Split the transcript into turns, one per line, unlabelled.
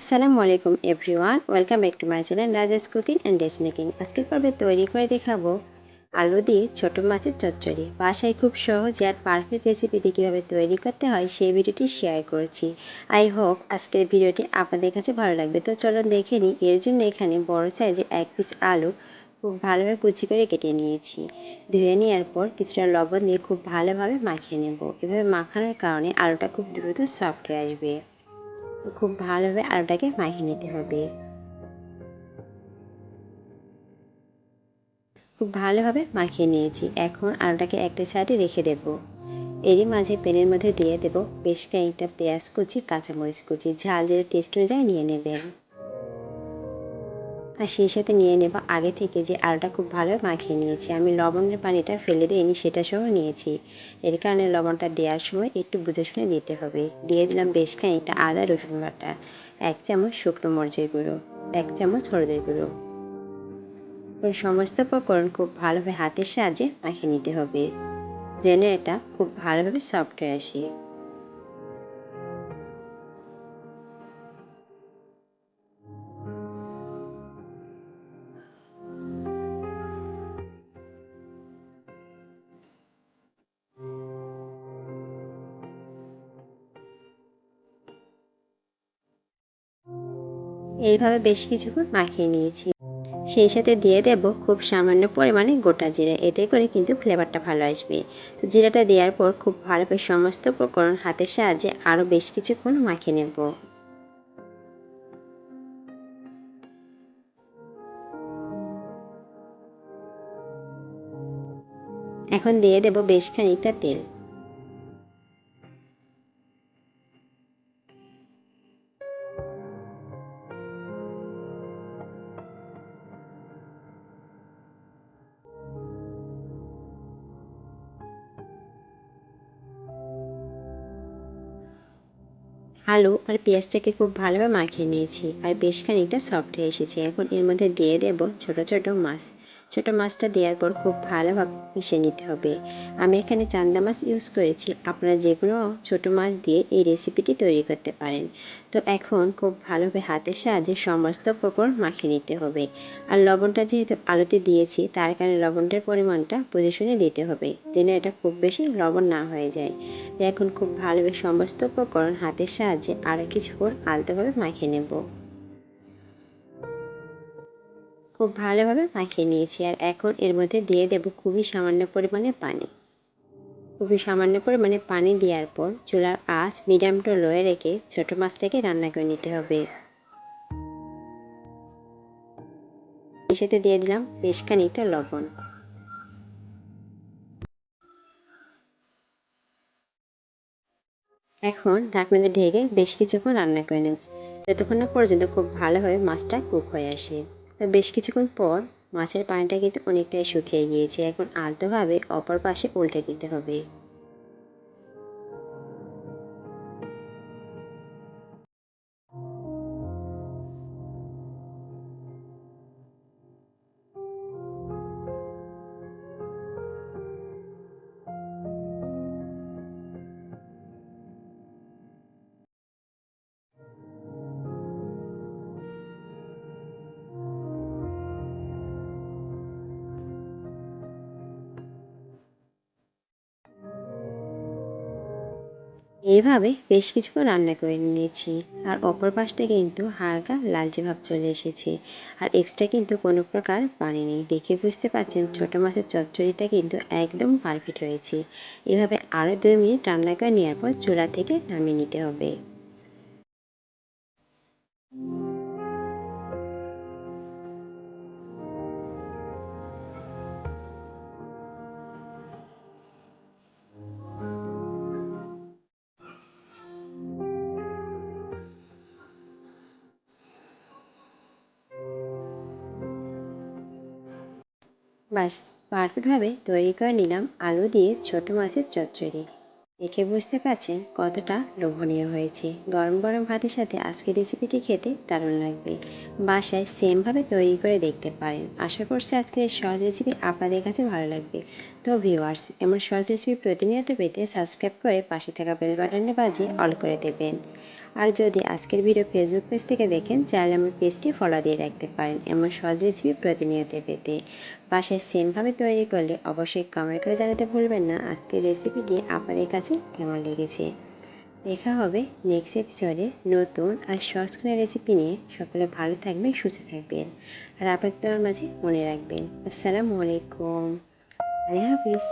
আসসালামু আলাইকুম everyone, welcome back to my channel Raja's cooking and dress making. আজকের পর্বে তৈরি করে দেখাবো আলু দিয়ে ছোটো মাছের চচ্চড়ি। বাসায় খুব সহজে আর পারফেক্ট রেসিপিটি কীভাবে তৈরি করতে হয় সেই ভিডিওটি শেয়ার করছি। আই হোপ আজকের ভিডিওটি আপনাদের কাছে ভালো লাগবে। তো চলো দেখে নিই, এর জন্য এখানে বড় সাইজের এক পিস আলু খুব ভালোভাবে কুচি করে কেটে নিয়েছি। ধুয়ে নেওয়ার পর কিছুটা লবণ দিয়ে খুব ভালোভাবে মাখিয়ে নেব। এভাবে মাখানোর কারণে আলুটা খুব দ্রুত সফট হয়ে আসবে। খুব ভালোভাবে আলুটাকে মাখিয়ে নিতে হবে। খুব ভালোভাবে মাখিয়ে নিয়েছি। এখন আলুটাকে একটা সাইডে রেখে দেব। এরই মাঝে প্যানের মধ্যে দিয়ে দেব বেশ কয়েকটা পেঁয়াজ কুচি, কাঁচামরিচ কুচি। ঝাল যেটা টেস্ট অনুযায়ী নিয়ে নেবেন। আর সেই সাথে নিয়ে নেব। আগে থেকে যে আলুটা খুব ভালোভাবে মাখিয়ে নিয়েছি। আমি লবণের পানিটা ফেলে দিইনি, সেটা সহ নিয়েছি। এর কারণে লবণটা দেওয়ার সময় একটু বুঝে শুনে দিতে হবে। দিয়ে দিলাম বেশ খানিকটা আদা, রসুন বাটা, এক চামচ শুকনো মরিচের গুঁড়ো, এক চামচ হলুদের গুঁড়ো। ওই সমস্ত উপকরণ খুব ভালোভাবে হাতের সাহায্যে মাখিয়ে নিতে হবে, যেন এটা খুব ভালোভাবে সফট হয়ে আসে। এইভাবে বেশ কিছুক্ষণ মাখিয়ে নিয়েছি। সেই সাথে দিয়ে দেব খুব সামান্য পরিমাণে গোটা জিরা। এতে করে কিন্তু ফ্লেভারটা ভালো আসবে। তো জিরাটা দেওয়ার পর খুব ভালোভাবে সমস্ত উপকরণ হাতের সাহায্যে আরও বেশ কিছুক্ষণ মাখিয়ে নেব। এখন দিয়ে দেব বেশ খানিকটা তেল। আলু আর পেঁয়াজটাকে খুব ভালোভাবে মাখিয়ে নিয়েছি। আর বেশ খানিকটা সফট হয়ে এসেছে। এখন এর মধ্যে দিয়ে দেব ছোট ছোট মাছ। ছোটো মাছটা দেওয়ার পর খুব ভালোভাবে মিশিয়ে নিতে হবে। আমি এখানে চান্দা মাছ ইউজ করেছি। আপনারা যে কোনো ছোটো মাছ দিয়ে এই রেসিপিটি তৈরি করতে পারেন। তো এখন খুব ভালোভাবে হাতের সাহায্যে সমস্ত উপকরণ মাখিয়ে নিতে হবে। আর লবণটা যেহেতু আলুতে দিয়েছি, তার কারণে লবণটার পরিমাণটা বুঝে শুনে দিতে হবে, যেন এটা খুব বেশি লবণ না হয়ে যায়। তো এখন খুব ভালোভাবে সমস্ত উপকরণ হাতের সাহায্যে আরও কিছুক্ষণ আলতোভাবে মাখিয়ে নেব। খুব ভালোভাবে মাখিয়ে নিয়েছি। আর এখন এর মধ্যে দিয়ে দেব খুবই সামান্য পরিমাণে পানি। খুবই সামান্য পরিমাণে পানি দেওয়ার পর চুলার আঁচ মিডিয়াম টু লোয়ে রেখে ছোটো মাছটাকে রান্না করে নিতে হবে। এর সাথে দিয়ে দিলাম বেশ খানিকটা লবণ। এখন ঢাকনাতে ঢেকে বেশ কিছুক্ষণ রান্না করে নেব। যতক্ষণ না পর্যন্ত খুব ভালোভাবে মাছটা কুক হয়ে আসে। তো বেশ কিছুক্ষণ পর মাছের পানিটা কিন্তু অনেকটাই শুকিয়ে গিয়েছে। এখন আলতোভাবে অপর পাশে উল্টে দিতে হবে। এইভাবে বেশ কিছুক্ষণ রান্না করে নিয়েছি। আর অপর পাশটা কিন্তু হালকা লালচে ভাব চলে এসেছে। আর এক্সট্রা কিন্তু কোনো প্রকার পানি নেই। দেখে বুঝতে পারছেন ছোটো মাছের চচ্চড়িটা কিন্তু একদম পারফেক্ট হয়েছে। এভাবে আরও দুই মিনিট রান্না করে নেওয়ার পর চুলা থেকে নামিয়ে নিতে হবে। বাস পারফেক্টভাবে তৈরি করে নিলাম আলু দিয়ে ছোট মাছের চচ্চড়ি। দেখে বুঝতে পারছেন কতটা লোভনীয় হয়েছে। গরম গরম ভাতের সাথে আজকে রেসিপিটি খেতে দারুণ লাগবে। বাসায় সেমভাবে তৈরি করে দেখতে পারেন। আশা করছি আজকের সহজ রেসিপি আপনাদের কাছে ভালো লাগবে। তো ভিউয়ার্স এমন সহজ রেসিপি প্রতিনিয়ত পেতে সাবস্ক্রাইব করে পাশে থাকা বেল বাটনে বাজিয়ে অল করে দেবেন। আর যদি আজকের ভিডিও ফেসবুক পেজ থেকে দেখেন চাইলে আমার পেজটি ফলো দিয়ে রাখতে পারেন এমন সহজ রেসিপি প্রতিনিয়ত পেতে। বাসায় সেমভাবে তৈরি করলে অবশ্যই কমেন্ট করে জানাতে ভুলবেন না। আজকের রেসিপিটি আপনাদের কাছে কেমন লেগেছে? দেখা হবে নেক্সট এপিসোডে নতুন আর সহজ রেসিপি নিয়ে। সকলে ভালো থাকবেন, সুস্থ থাকবেন। আর আপনাদের মাঝে মনে রাখবেন। আসসালামু আলাইকুম। Ayah habis.